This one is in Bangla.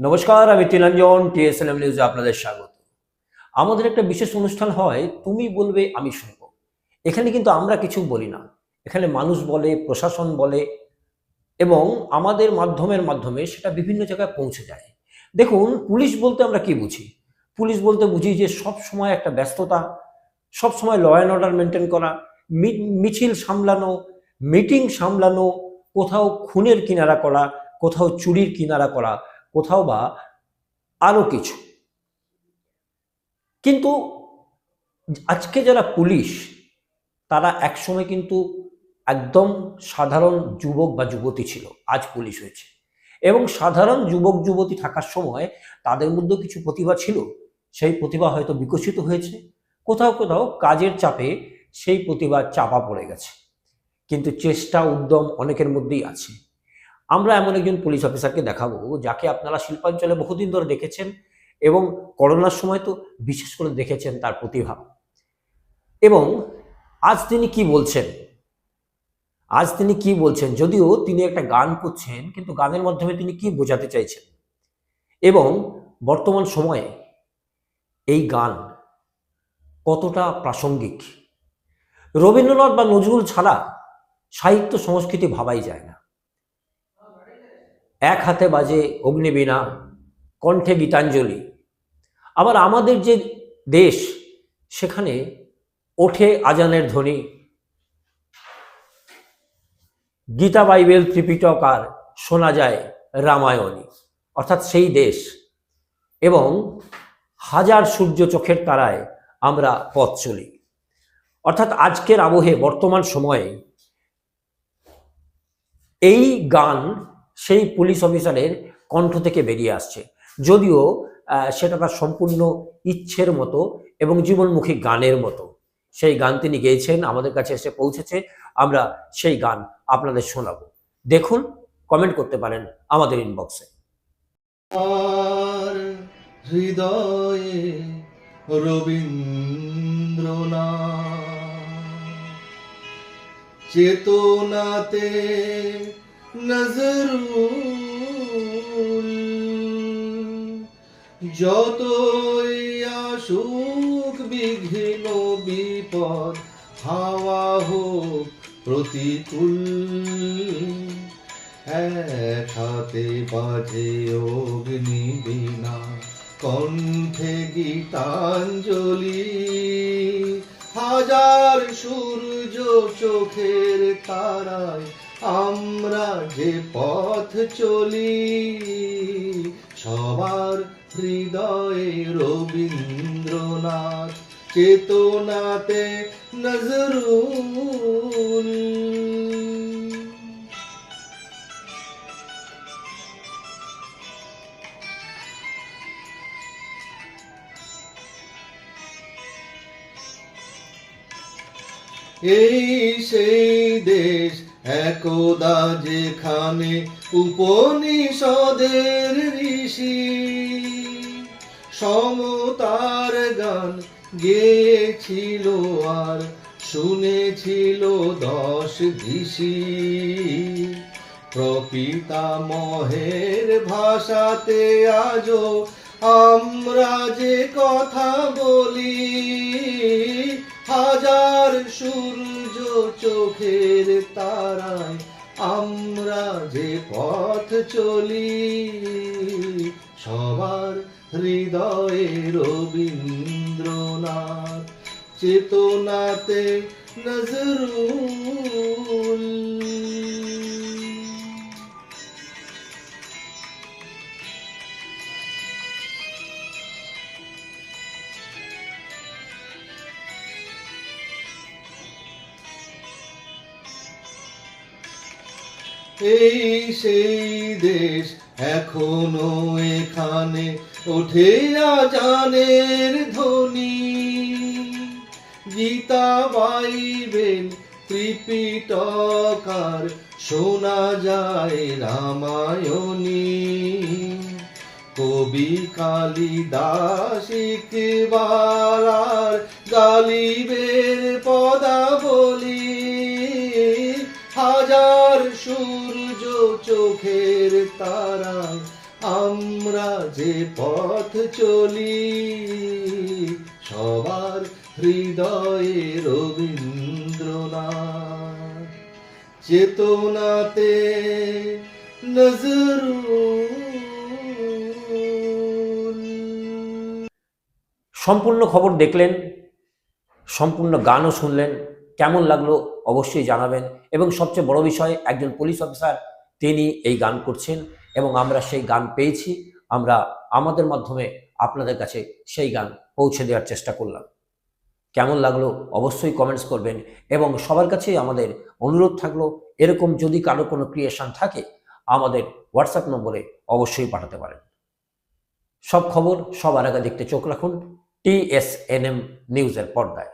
নমস্কার, আমি তিলাঞ্জন টিএসএনএম নিউজে আপনাদের স্বাগত। আমাদের একটা বিশেষ অনুষ্ঠান হয়, তুমি বলবে, আমি শুনব। এখানে কিন্তু আমরা কিছু বলি না। এখানে মানুষ বলে, প্রশাসন বলে, এবং আমাদের মাধ্যমের মাধ্যমে সেটা বিভিন্ন জায়গায় পৌঁছে যায়। দেখুন, পুলিশ বলতে আমরা কি বুঝি? পুলিশ বলতে বুঝি যে সব সময় একটা ব্যস্ততা, সব সময় ল অ্যান্ড অর্ডার মেনটেন করা মিছিল সামলানো মিটিং সামলানো, কোথাও খুনের কিনারা করা, কোথাও চুরির কিনারা করা কোথাও বা আরও কিছু। কিন্তু আজকে যারা পুলিশ, তারা একসময় কিন্তু একদম সাধারণ যুবক বা যুবতী ছিল, আজ পুলিশ হয়েছে। এবং সাধারণ যুবক, যুবতী থাকার সময় তাদের মধ্যে কিছু প্রতিভা ছিল। সেই প্রতিভা হয়তো বিকশিত হয়েছে। কোথাও কোথাও কাজের চাপে সেই প্রতিভা চাপা পড়ে গেছে। কিন্তু চেষ্টা, উদ্যম অনেকের মধ্যেই আছে। আমরা এমন একজন পুলিশ অফিসারকে দেখাবো যাকে আপনারা শিল্পাঞ্চলে বহুদিন ধরে দেখেছেন এবং করোনার সময় তো বিশেষ করে দেখেছেন তার প্রতিভা। এবং আজ তিনি কি বলছেন? আজ তিনি কি বলছেন? যদিও তিনি একটা গান করছেন, কিন্তু গানের মাধ্যমে তিনি কি বোঝাতে চাইছেন? এবং বর্তমান সময়ে এই গান কতটা প্রাসঙ্গিক? রবীন্দ্রনাথ বা নজরুল ছাড়া সাহিত্য, সংস্কৃতি ভাবাই যায় না। এক হাতে বাজে অগ্নিবীণা, কণ্ঠে গীতাঞ্জলি। আবার আমাদের যে দেশ, সেখানে ওঠে আজানের ধ্বনি। গীতা বাইবেল ত্রিপিটক আর শোনা যায় রামায়ণী অর্থাৎ সেই দেশ। এবং হাজার সূর্য চোখের তারায় আমরা পথ চলি। অর্থাৎ আজকের আবহে বর্তমান সময়ে এই গান সেই পুলিশ অফিসারের কণ্ঠ থেকে বেরিয়ে আসছে। যদিও সেটা তার সম্পূর্ণ ইচ্ছের মতো এবং জীবনমুখী গানের মতো। সেই গান তিনি গেয়েছেন, আমাদের কাছে এসে পৌঁছেছে। আমরা সেই গান আপনাদের শোনাবো। দেখুন কমেন্ট করতে পারেন আমাদের ইনবক্সে হৃদয়ে রবীন্দ্রনাথ, চেতনাতে নজরুল। যতই আসুক বিঘ্ন, বিপদ, হাওয়া হোক প্রতিকূল, এক হাতে বাজে অগ্নি বিনা কণ্ঠে গীতাঞ্জলি। হাজার সূর্য চোখের তারায় আমরা যে পথ চলি সবার হৃদয়ে রবীন্দ্রনাথ চেতনাতে নজরুল। এই সেই দেশ একদা যেখানে উপনিষদের ঋষি সমতার গান গেয়েছিল আর শুনেছিল দশ দিশি প্রপিতামহের ভাষাতে আজও আমরা যে কথা বলি। সূর্য চোখের তারায় আমরা যে পথ চলি সবার হৃদয়ে রবীন্দ্রনাথ চেতনাতে নজরুল এই সেই দেশ এখনও এখানে ওঠে আজানের ধ্বনি। গীতা বাইবেল, ত্রিপিটকার, শোনা যায় রামায়ণী। কবি কালিদাস ইকবাল আর গালিবের পদাবলী। সূর্য চোখের তারায় আমরা যে পথ চলি, সবার হৃদয়ে রবীন্দ্রনাথ। চেতনাতে নজরুল। সম্পূর্ণ খবর দেখলেন, সম্পূর্ণ গানও শুনলেন কেমন লাগল অবশ্যই জানাবেন। এবং সবচেয়ে বড় বিষয়, একজন পুলিশ অফিসার তিনি এই গান করছেন এবং আমরা সেই গান পেয়েছি। আমরা আমাদের মাধ্যমে আপনাদের কাছে সেই গান পৌঁছে দেওয়ার চেষ্টা করলাম। কেমন লাগল অবশ্যই কমেন্টস করবেন এবং সবার কাছেই আমাদের অনুরোধ থাকল, এরকম যদি কারও কোনো ক্রিয়েশন থাকে, আমাদের হোয়াটসঅ্যাপ নম্বরে অবশ্যই পাঠাতে পারেন। সব খবর সবার আগে দেখতে চোখ রাখুন টিএসএনএম নিউজের পর্দায়।